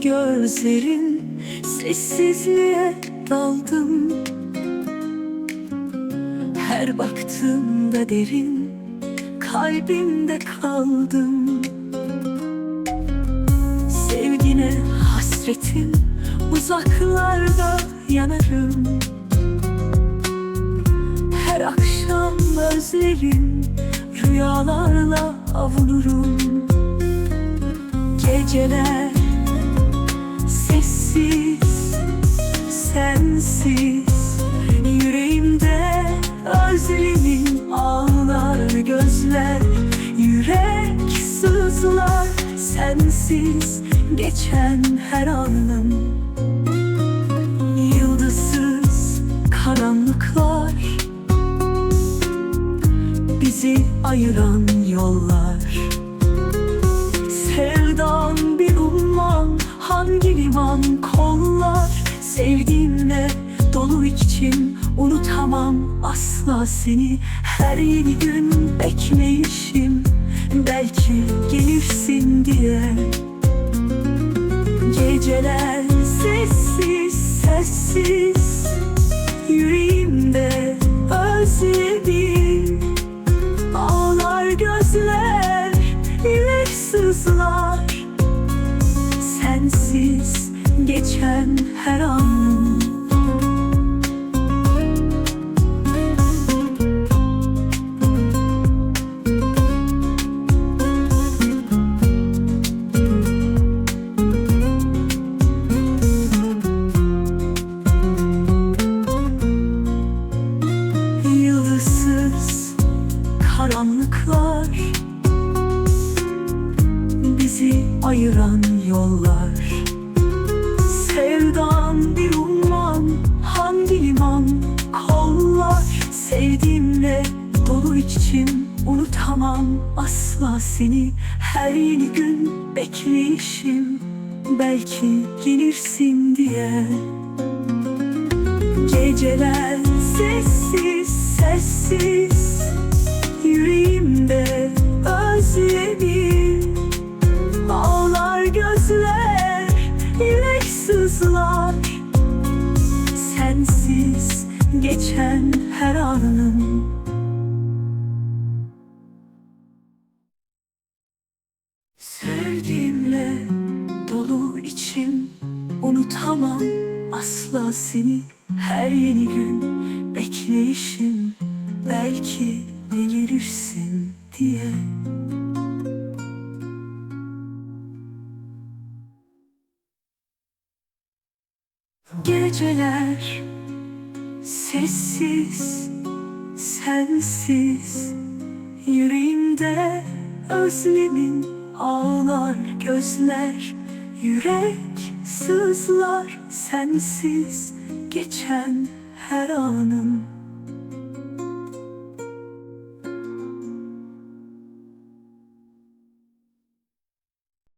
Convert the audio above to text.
gözlerin Sessizliğe daldım. Her baktığımda derin Kalbimde kaldım. Sevgine hasretim Uzaklarda yanarım. Her akşam özlerim Rüyalarla avunurum. Geceler sessiz, sensiz. Yüreğimde özlemin ağlar gözler. Yürek sızlar sensiz. Geçen her anım. Yıldızsız karanlıklar. Bizi ayıran yollar Sevdiğimle dolu içim Unutamam asla seni. Her yeni gün bekleyişim Belki gelirsin diye. Geceler sessiz sessiz Yüreğimde özledim Ağlar gözler, yürek Sensiz geçen her an. Yıldızsız karanlıklar Bizi ayıran yollar içim Unutamam asla seni. Her yeni gün bekleyişim Belki gelirsin diye. Geceler sessiz sessiz Yüreğimde özlemin Ağlar gözler yürek sızlar. Sensiz geçen her anım içim Unutamam asla seni. Her yeni gün bekleyişim Belki de gelirsin diye. Geceler sessiz, sensiz. Yüreğimde özlemin ağlar gözler Yürek sızlar sensiz geçen her anım